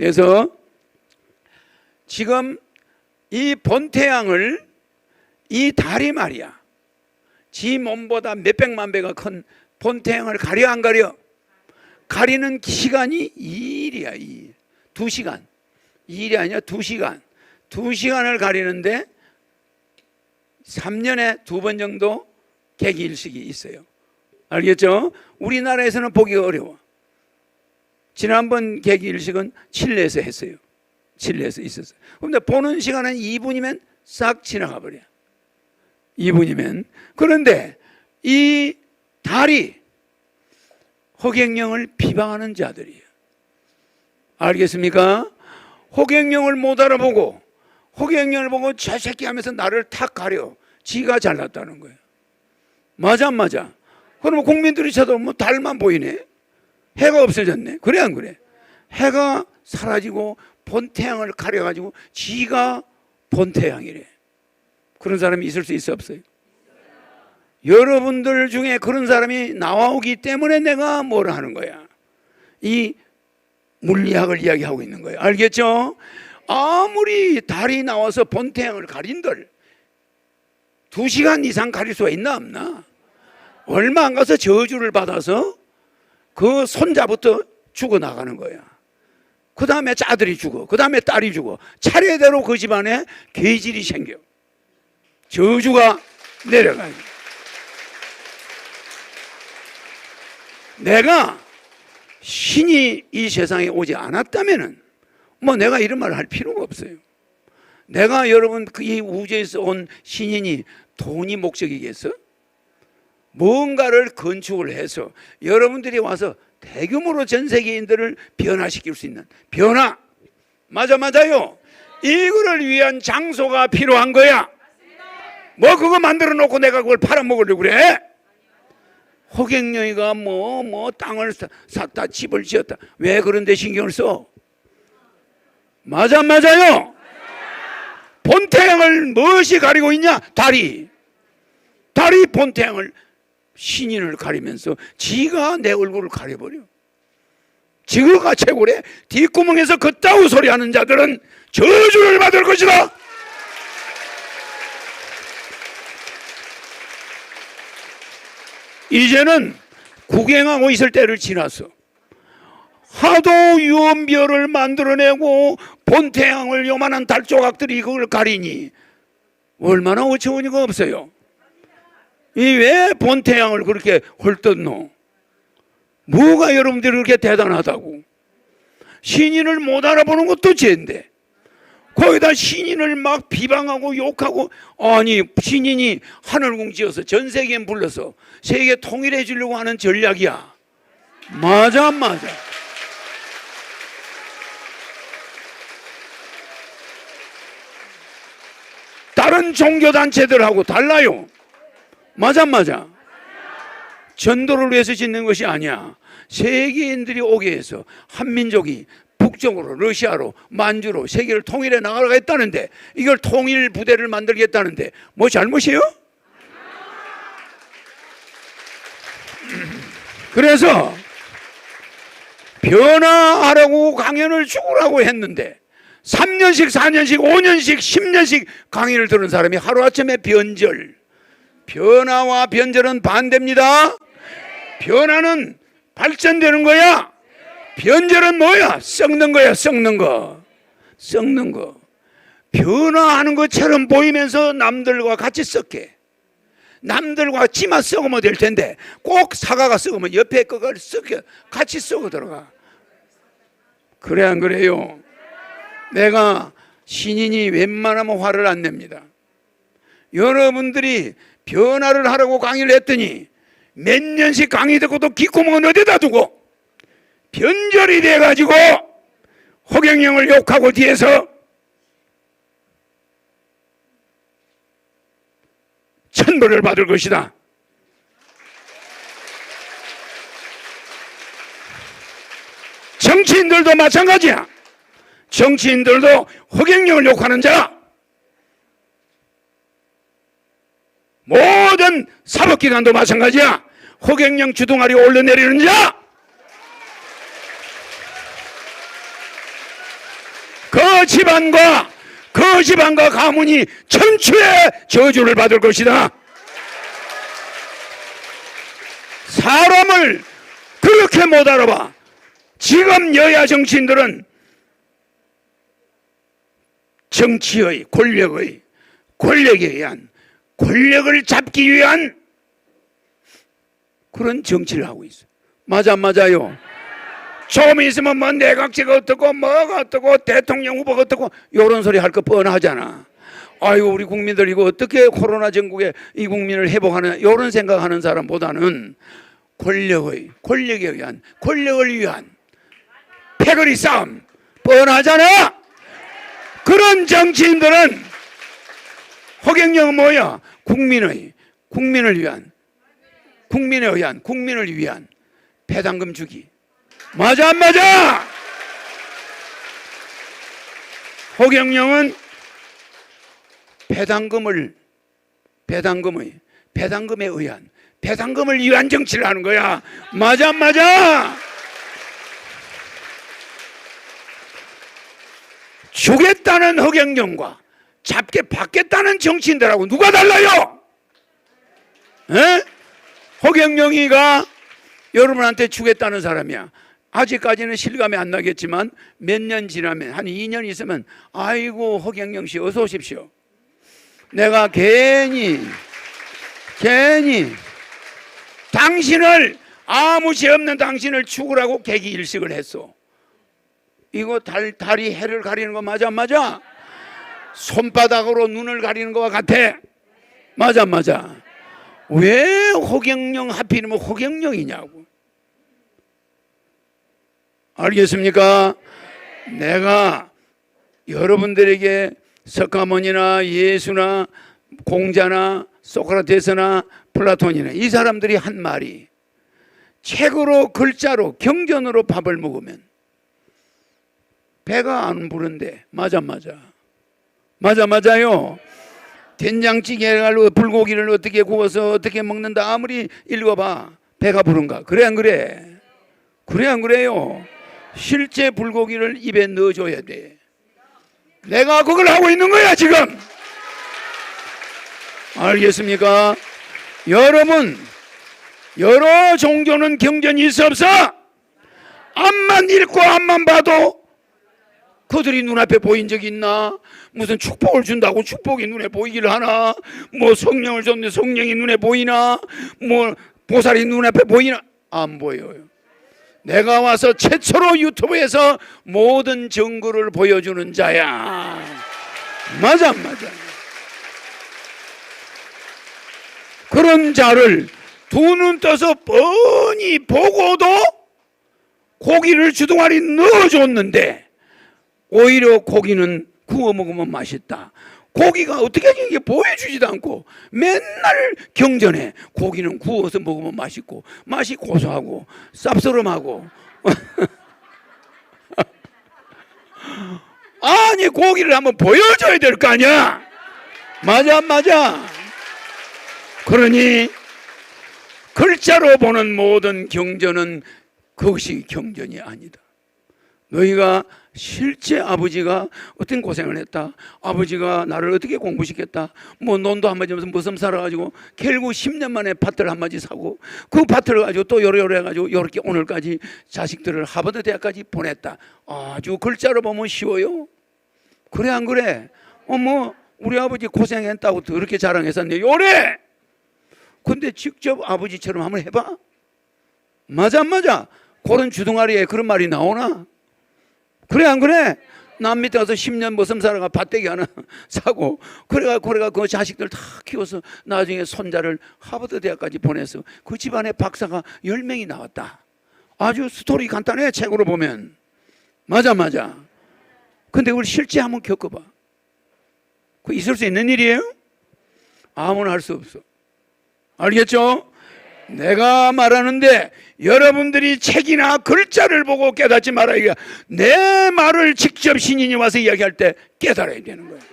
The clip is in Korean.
그래서 지금 이 본태양을 이 달이 말이야. 지 몸보다 몇백만 배가 큰 본태양을 가려 안 가려? 가리는 시간이 2일이야, 2일. 2시간. 2일이 아니야, 2시간. 2시간을 가리는데 3년에 두 번 정도 개기일식이 있어요. 알겠죠? 우리나라에서는 보기가 어려워. 지난번 개기 일식은 칠레에서 했어요. 칠레에서 있었어요. 근데 보는 시간은 2분이면 싹 지나가 버려. 2분이면. 그런데 이 달이 허경영을 비방하는 자들이에요. 알겠습니까? 허경영을 못 알아보고 허경영을 보고 저 새끼 하면서 나를 탁 가려. 지가 잘났다는 거예요. 맞아 안 맞아? 그러면 국민들이 쳐다보면 뭐 달만 보이네. 해가 없어졌네. 그래 안 그래? 해가 사라지고 본태양을 가려가지고 지가 본태양이래. 그런 사람이 있을 수 있어 없어요? 여러분들 중에 그런 사람이 나오기 때문에 내가 뭐라 하는 거야. 이 물리학을 이야기하고 있는 거예요. 알겠죠? 아무리 달이 나와서 본태양을 가린들 두 시간 이상 가릴 수가 있나 없나? 얼마 안 가서 저주를 받아서 그 손자부터 죽어 나가는 거야. 그 다음에 아들이 죽어. 그 다음에 딸이 죽어. 차례대로 그 집안에 계질이 생겨. 저주가 내려가요. 내가 신이 이 세상에 오지 않았다면은 뭐 내가 이런 말을 할 필요가 없어요. 내가 여러분 그이 우주에서 온 신인이 돈이 목적이겠어? 뭔가를 건축을 해서 여러분들이 와서 대규모로 전 세계인들을 변화시킬 수 있는 변화 맞아 맞아요. 이거를 위한 장소가 필요한 거야. 뭐 그거 만들어 놓고 내가 그걸 팔아먹으려고 그래? 호갱령이가 뭐, 뭐, 땅을 사- 샀다, 집을 지었다. 왜 그런데 신경을 써? 맞아, 안 맞아요? 본태양을 무엇이 가리고 있냐? 달이. 달이 본태양을 신인을 가리면서 지가 내 얼굴을 가려버려. 지가 최고래. 뒷구멍에서 그따구 소리 하는 자들은 저주를 받을 것이다. 이제는 구경하고 있을 때를 지나서 하도 유언별을 만들어내고 본태양을 요만한 달 조각들이 그걸 가리니 얼마나 어처구니가 없어요. 이 왜 본태양을 그렇게 헐뜯노? 뭐가 여러분들이 그렇게 대단하다고? 신인을 못 알아보는 것도 죄인데 거기다 신인을 막 비방하고 욕하고 아니 신인이 하늘궁 지어서 전 세계에 불러서 세계 통일해 주려고 하는 전략이야. 맞아 안 맞아? 다른 종교 단체들하고 달라요. 맞아 안 맞아? 전도를 위해서 짓는 것이 아니야. 세계인들이 오게 해서 한민족이 북쪽으로 러시아로 만주로 세계를 통일해 나가겠다는데 이걸 통일 부대를 만들겠다는데 뭐 잘못이에요? 그래서 변화하라고 강연을 죽으라고 했는데 3년씩 4년씩 5년씩 10년씩 강의를 들은 사람이 하루아침에 변절 변화와 변절은 반대입니다 변화는 발전되는 거야 변절은 뭐야? 썩는 거야, 썩는 거. 썩는 거. 변화하는 것처럼 보이면서 남들과 같이 썩게. 남들과 지만 썩으면 될 텐데 꼭 사과가 썩으면 옆에 거가 썩게 같이 썩어 들어가. 그래 안 그래요? 내가 신인이 웬만하면 화를 안 냅니다. 여러분들이 변화를 하라고 강의를 했더니 몇 년씩 강의 듣고도 귓구멍은 어디다 두고 변절이 돼가지고 호경영을 욕하고 뒤에서 천벌을 받을 것이다. 정치인들도 마찬가지야. 정치인들도 호경영을 욕하는 자, 모든 사법기관도 마찬가지야. 호경영 주둥아리 올려내리는 자, 그 집안과 그 집안과 가문이 천추의 저주를 받을 것이다. 사람을 그렇게 못 알아봐. 지금 여야 정치인들은 정치의 권력의 권력에 의한 권력을 잡기 위한 그런 정치를 하고 있어. 맞아 맞아요. 좀 있으면 뭐 내각제가 어떻고 뭐가 어떻고 대통령 후보가 어떻고 이런 소리 할 거 뻔하잖아. 아이고 우리 국민들 이거 어떻게 코로나 전국에 이 국민을 회복하는 이런 생각하는 사람보다는 권력의 권력에 의한 권력을 위한 패거리 싸움 뻔하잖아. 그런 정치인들은 허경영은 뭐야? 국민의 국민을 위한 국민에 의한 국민을 위한 배당금 주기 맞아 안 맞아? 허경영은 배당금을 배당금의 배당금에 의한 배당금을 위한 정치를 하는 거야 맞아 안 맞아? 주겠다는 허경영과 잡게 받겠다는 정치인들하고 누가 달라요? 에? 허경영이가 여러분한테 주겠다는 사람이야. 아직까지는 실감이 안 나겠지만 몇 년 지나면 한 2년 있으면 아이고 허경영 씨 어서 오십시오. 내가 괜히 괜히 당신을 아무 죄 없는 당신을 죽으라고 계기 일식을 했어. 이거 달, 다리 해를 가리는 거 맞아 안 맞아? 손바닥으로 눈을 가리는 거와 같아. 맞아 안 맞아? 왜 호경영 하필이면 호경영이냐고. 알겠습니까? 내가 여러분들에게 석가모니나 예수나 공자나 소크라테스나 플라톤이나 이 사람들이 한 말이 책으로 글자로 경전으로 밥을 먹으면 배가 안 부른데 맞아 맞아 맞아 맞아요. 된장찌개를 불고기를 어떻게 구워서 어떻게 먹는다. 아무리 읽어봐. 배가 부른가. 그래 안 그래? 그래 안 그래요? 실제 불고기를 입에 넣어줘야 돼. 내가 그걸 하고 있는 거야 지금. 알겠습니까? 여러분 여러 종교는 경전이 있어 없어? 앞만 읽고 앞만 봐도 그들이 눈앞에 보인 적이 있나? 무슨 축복을 준다고 축복이 눈에 보이기를 하나? 뭐 성령을 줬는데 성령이 눈에 보이나? 뭐 보살이 눈앞에 보이나? 안 보여요. 내가 와서 최초로 유튜브에서 모든 증거를 보여주는 자야. 맞아, 맞아. 그런 자를 두 눈 떠서 뻔히 보고도 고기를 주둥아리 넣어줬는데 오히려 고기는 구워 먹으면 맛있다. 고기가 어떻게 하지? 이게 보여주지도 않고 맨날 경전에 고기는 구워서 먹으면 맛있고 맛이 고소하고 쌉스름하고. 아니 고기를 한번 보여줘야 될 거 아니야? 맞아 안 맞아. 그러니 글자로 보는 모든 경전은 그것이 경전이 아니다. 너희가 실제 아버지가 어떤 고생을 했다. 아버지가 나를 어떻게 공부시켰다. 뭐 논도 한 마디 무슨 살아가지고 결국 10년 만에 밭을 한 마디 사고 그 밭을 가지고 또 요래요래 해가지고 이렇게 오늘까지 자식들을 하버드 대학까지 보냈다. 아주 글자로 보면 쉬워요. 그래 안 그래? 어머 우리 아버지 고생했다고 그렇게 자랑했었네. 요래. 근데 직접 아버지처럼 한번 해봐. 맞아 안 맞아? 그런 주둥아리에 그런 말이 나오나? 그래 안 그래? 남 밑에 가서 10년 머슴 살아가 밭대기 하나 사고 그래가 그래가 그 자식들 다 키워서 나중에 손자를 하버드 대학까지 보내서 그 집안에 박사가 10명이 나왔다. 아주 스토리 간단해 책으로 보면 맞아 맞아. 근데 그걸 실제 한번 겪어 봐. 그 있을 수 있는 일이에요? 아무나 할 수 없어. 알겠죠? 내가 말하는데 여러분들이 책이나 글자를 보고 깨닫지 말아야 내 말을 직접 신인이 와서 이야기할 때 깨달아야 되는 거예요.